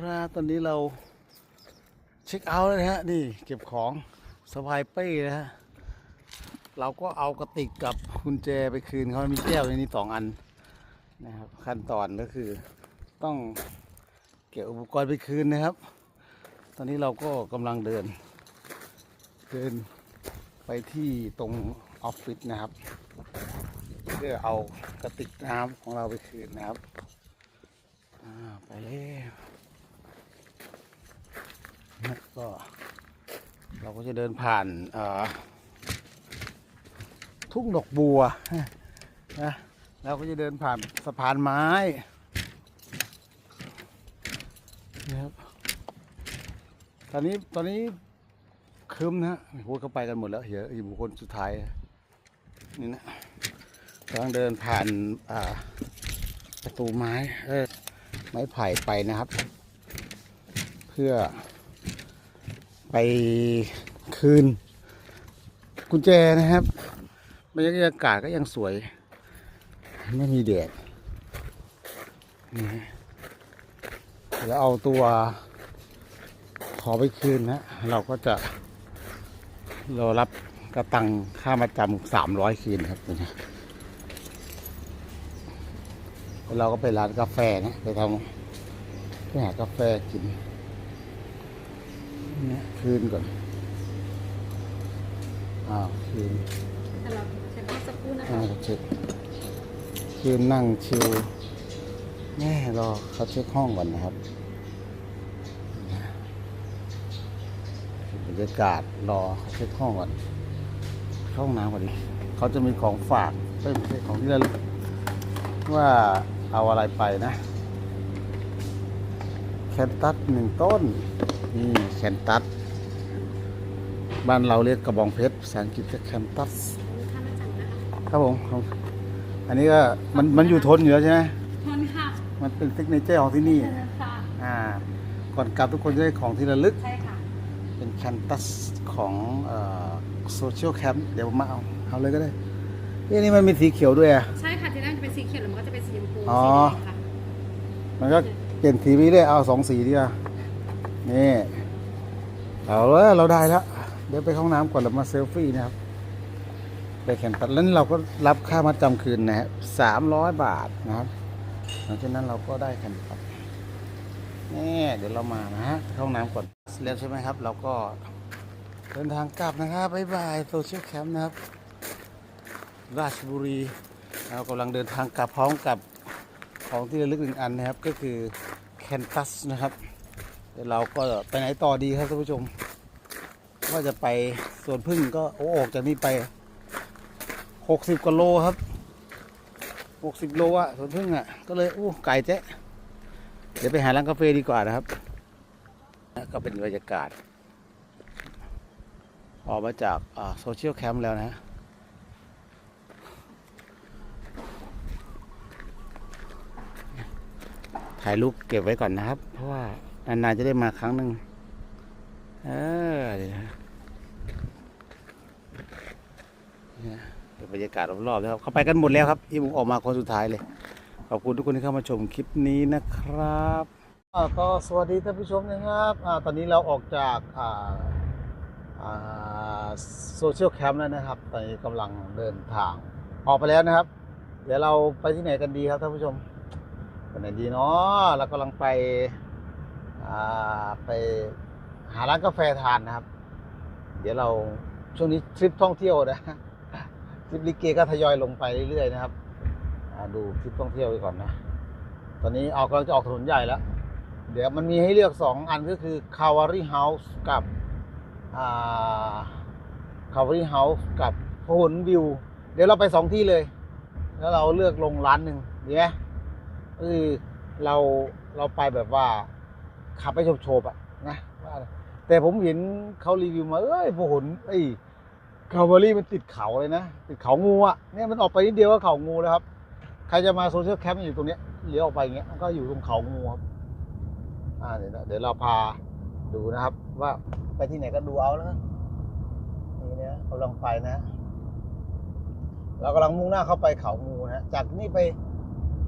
ครับตอนนี้เราเช็คเอาท์แล้วนะฮะนี่เก็บของสบายเป้นะฮะเราก็เอากระติกกับกุญแจไปคืนเขามีแก้วในนี้สองอันนะครับขั้นตอนก็คือต้องเก็บอุปกรณ์ไปคืนนะครับ ตอนนี้เราก็กำลังเดิน เดินไปที่ตรงออฟฟิศนะครับ เพื่อเอากระติกน้ำของเราไปคืนนะครับ อ่าไปแล้วแล้ว ก็เราก็จะเดินผ่านทุ่งดอกบัวนะเราก็จะเดินผ่านสะพานไม้นะครับตอนนี้ตอนนี้คืมนะฮะโอ้เขาไปกันหมดแล้วเดี๋ยอีบุคคลสุดท้ายนี่นะกำลังเดินผ่านประตูไม้เออไม้ไผ่ไปนะครับ เพื่อ ไปคืน กุญแจนะครับบรรยากาศก็ยังสวย ไม่มีแดดแล้วเอาตัวขอไปคืนนะเราก็จะเรารับกระตังค่ามาจำสามร้อยคืนครับนะเราก็ไปร้านกาแฟนะไปทำไปหากาแฟกิน คืนก่อน อ้าวคืนแต่เราเช็คสักครู่นะอ้าคะวเช็คคืนนั่งชิวแม่รอเขาเช็คห้องก่อนนะครับบรรยากาศรอเขาเช็คห้องก่อนเข้าห้องน้ำก่อนดิเขาจะมีของฝากเอ้ยไม่ใช่ของที่ระลึกว่าเอาอะไรไปนะแคนตัสหนึ่งต้นนี่แคนตัส บ้านเราเรียกกระบองเพชรภาษาอังกฤษก็แคนตัสค่ามาจังนะคะครับผมครับอันนี้ก็มันมันอยู่ทนอยู่แล้วใช่ไหมทนค่ะ มันเป็นซิกเนเจอร์ของที่นี่ค่ะอ่าก่อนกลับทุกคนจะได้ของที่ระลึก ใช่ค่ะ เป็นแคนตัสของโซเชียลแคมป์เดี๋ยวผมมาเอาเอาเลยก็ได้เอ้นี่มันมีสีเขียวด้วยอะใช่ค่ะที่แรกจะเป็นสีเขียวแล้วมันก็จะเป็นสีชมพูอ๋อสีแดงค่ะมันก็เปลี่ยนสีไปเรื่อยเอาสองสีดีกว่านี่เอาเลยเราได้แล้ว เดี๋ยวไปห้องน้ำก่อนแล้วมาเซลฟี่นะครับไปแข่งตัดแล้วเราก็รับค่ามัดจำคืนนะฮะสามร้อยบาทนะครับ หลังจากนั้นเราก็ได้แข่งตัดนี่เดี๋ยวเรามานะฮะห้องน้ำก่อนเสร็จแล้วใช่ไหมครับ เราก็เดินทางกลับนะครับบ๊ายบายโซเชียลแคมป์นะครับ ราชบุรีเรากำลังเดินทางกลับพร้อมกับของที่ระลึกหนึ่งอันนะครับก็คือแคนตัสนะครับเดี๋ยวเราก็ไปไหนต่อดีครับท่านผู้ชม ว่าจะไปสวนพึ่งก็โอ้ออกจากนี่ไปหกสิบกว่าโลครับหกสิบโลอะสวนพึ่งอะก็เลยอู้ไก่เจ๊ะเดี๋ยวไปหาร้านกาแฟดีกว่านะครับ ก็เป็นบรรยากาศ ออกมาจากโซเชียลแคมป์แล้วนะถ่ายรูปเก็บไว้ก่อนนะครับ เพราะว่านานๆจะได้มาครั้งหนึ่งเออเดี๋ยวนะเนี่ยเดี๋ยว บรรยากาศรอบๆแล้วครับ เข้าไปกันหมดแล้วครับที่ผมออกมาคนสุดท้ายเลย ขอบคุณทุกคนที่เข้ามาชมคลิปนี้นะครับก็สวัสดีท่านผู้ชมนะครับอตอนนี้เราออกจากโซเชียลแคมป์แล้วนะครับ ตอนนี้กำลังเดินทาง ออกไปแล้วนะครับ เดี๋ยวเราไปที่ไหนกันดีครับท่านผู้ชมไปไหนดีเนาะเรากำลังไปไปหาร้านกาแฟทานนะครับ เดี๋ยวเราช่วงนี้ทริปท่องเที่ยวนะ ทริปลิเกก็ทยอยลงไปเรื่อยๆนะครับอ่าดูทริปท่องเที่ยวไปก่อนนะ ตอนนี้ออกกำลังจะออกถนนใหญ่แล้ว เดี๋ยวมันมีให้เลือกสองอันก็คือ c a v a r y House กับอ่า c a v a r y House กับพหลวิว เดี๋ยวเราไปสองที่เลย แล้วเราเลือกลงร้านหนึ่งดีไหมเออเราเราไปแบบว่าขับไปโฉบๆอะนะแต่ผมเห็นเขารีวิวมา เอ้ยพหนไอ้ คาวารี่มันติดเขาเลยนะ ติดเขางูอะเนี่ยมันออกไปนิดเดียวก็เขางูแล้วครับ ใครจะมาโซเชียลแคมป์อยู่ตรงเนี้ยเลี้ยวออกไปอย่างเงี้ยมันก็อยู่ตรงเขางูครับอ่าเดี๋ยวนะเดี๋ยวเราพาดูนะครับ ว่าไปที่ไหนก็ดูเอาแล้วกันนี่เนี่ยกำลังไปนะ เรากำลังมุ่งหน้าเข้าไปเขางูนะจากนี่ไป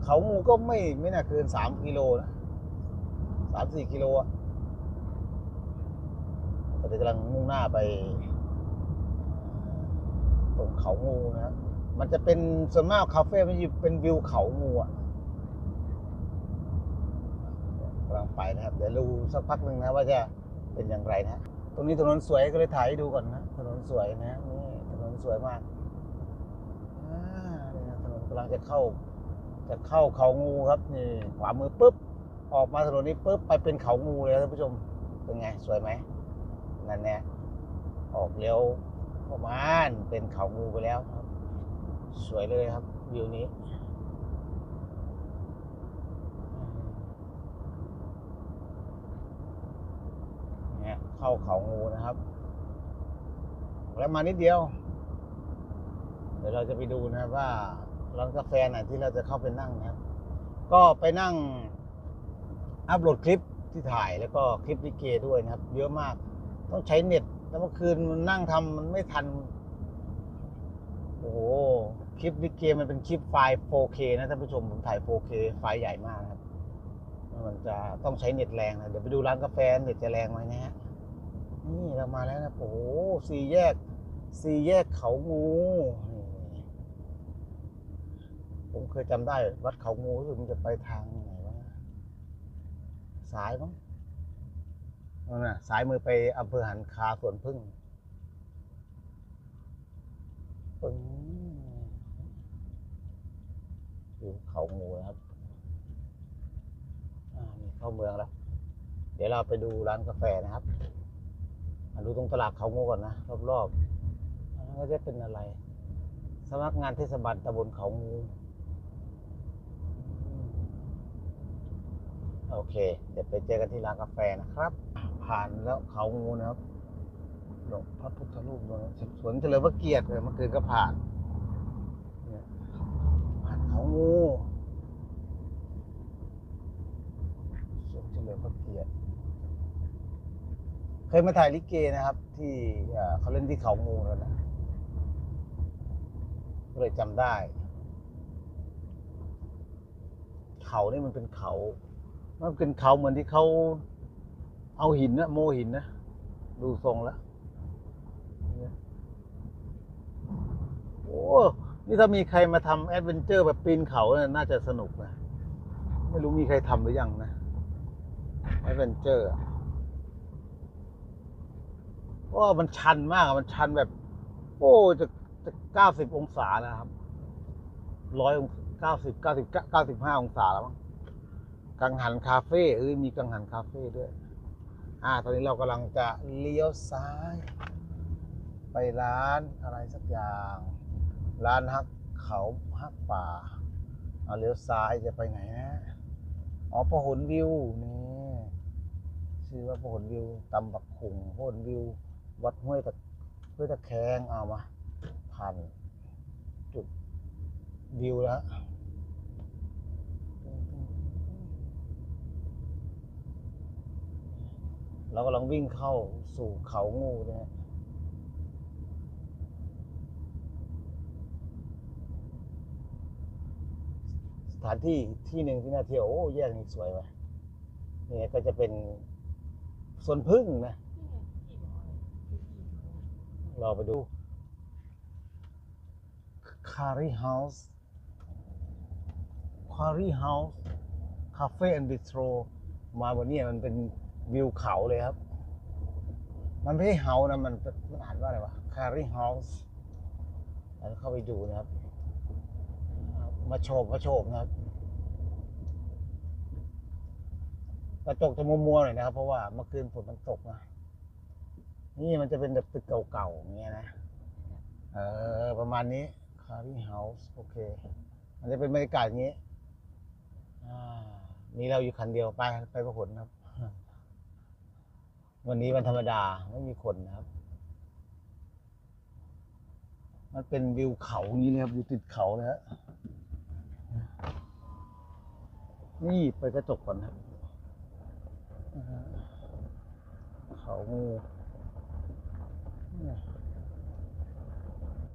เขางูก็ไม่ไม่น่าเกินสามกิโลนะสามสี่กิโลอะตอนนี้กำลังมุ่งหน้าไป ตรงเขางูนะครับมันจะเป็นส่วนมากคาเฟ่มันจะเป็นวิวเขางูอะกำลังไปนะครับ เดี๋ยวดูสักพักหนึ่งนะว่าจะเป็นอย่างไรนะตรงนี้ถนนสวยก็เลยถ่ายให้ดูก่อนนะถนนสวยนะนี่ถนนสวยมากนะถนนกำลังจะเข้า จะเข้าเขางูครับนี่ขวามือปุ๊บออกมาถนนนี้ปุ๊บไปเป็นเขางูเลยท่านผู้ชมเป็นไงสวยไหมนั่นแน่ออกเลี้ยว ประมาณเป็นเขางูไปแล้วครับ สวยเลยครับ วิวนี้ เนี่ยเข้าเขางูนะครับ แล้วมานิดเดียว เดี๋ยวเราจะไปดูนะครับว่าร้านกาแฟไหนที่เราจะเข้าไปนั่งนะครับ ก็ไปนั่งอัพโหลดคลิปที่ถ่ายแล้วก็คลิปลิเกด้วยนะครับ เยอะมาก ต้องใช้เน็ต แล้วเมื่อคืนมันนั่งทำมันไม่ทัน โอ้โห คลิปลิเกมันเป็นคลิปไฟล์ 4K นะท่านผู้ชม ผมถ่าย 4K ไฟล์ใหญ่มากครับ มันจะต้องใช้เน็ตแรงนะ เดี๋ยวไปดูร้านกาแฟเน็ตจะแรงไหมนะฮะ นี่เรามาแล้วนะโอ้โหสี่แยก สี่แยกเขางูผมเคยจำได้ วัดเขางูรู้สึกมันจะไปทางไหนวะสายมั้ง นั่นน่ะสายมือไปอำเภอหันคาสวนพึ่งปึ้งอยู่เขางูนะครับนี่เข้าเมืองแล้ว เดี๋ยวเราไปดูร้านกาแฟนะครับดูตรงตลาดเขางูก่อนนะรอบๆก็จะเป็นอะไรสำนักงานเทศบาลตำบลเขางูโอเค เดี๋ยวไปเจอกันที่ร้านกาแฟนะครับ ผ่านแล้วเขางูนะครับหลวงพระพุทธรูปตรงนี้สวนเฉลิมพระเกียรติเลยเมื่อคืนก็ผ่านเนี่ยผ่านเขางูสวนเฉลิมพระเกียรติเคยมาถ่ายลิเกนะครับ ที่เอ่อเขาเล่นที่เขางูแล้วนะก็เลยจำได้ เขานี่มันเป็นเขา มันเป็นเขาเหมือนที่เขา เอาหินนะโมหินนะ ดูทรงแล้วโอ้นี่ถ้ามีใครมาทำแอดเวนเจอร์แบบปีนเขาเนี่ยน่าจะสนุกนะ ไม่รู้มีใครทำหรือยังนะแอดเวนเจอร์เพราะว่ามันชันมากมันชันแบบ โอ้จะจะเก้าสิบองศานะครับร้อยเก้าสิบเก้าสิบเก้าสิบห้าองศาแล้วมั้งกังหันคาเฟ่เอ้ยมีกังหันคาเฟ่ด้วย อ่า ตอนนี้เรากำลังจะเลี้ยวซ้าย ไปร้านอะไรสักอย่าง ร้านฮักเขาฮักป่าเอาเลี้ยวซ้ายจะไปไหนนะอ๋อพหลวิวนี่ชื่อว่าพหลวิวตำบักขุงพหลวิว วัดห้วยตะห้วยตะแคงเอามาผ่านจุดวิวแล้ว เรากำลังวิ่งเข้าสู่เขางูนะฮะสถานที่ที่หนึ่งที่น่าเที่ยวโอ้แยกนี้สวยว่ะเนี่ยก็จะเป็นสวนพึ่งนะ เราไปดูคารีเฮาส์คารีเฮาส์คาเฟ่แอนด์บิสโตรมาบนนี้มันเป็น วิวเขาเลยครับ มันไม่ใช่เฮานะมันมันอ่านว่าอะไรวะคารีเฮาส์เราเข้าไปดูนะครับ มาโฉบมาโฉบนะครับกระจกจะมัวๆหน่อยนะครับ เพราะว่าเมื่อคืนฝนมันตกนะนี่มันจะเป็นแบบตึกเก่าๆอย่างเงี้ยนะเออประมาณนี้คารีเฮาส์โอเค มันจะเป็นบรรยากาศอย่างนี้อ่ามีเราอยู่คันเดียวไปไปประหลครับ วันนี้วันธรรมดาไม่มีคนนะครับ มันเป็นวิวเขาอย่างนี้เลยครับอยู่ติดเขาเลยฮะนี่ไปกระจกก่อนนะครับเขางู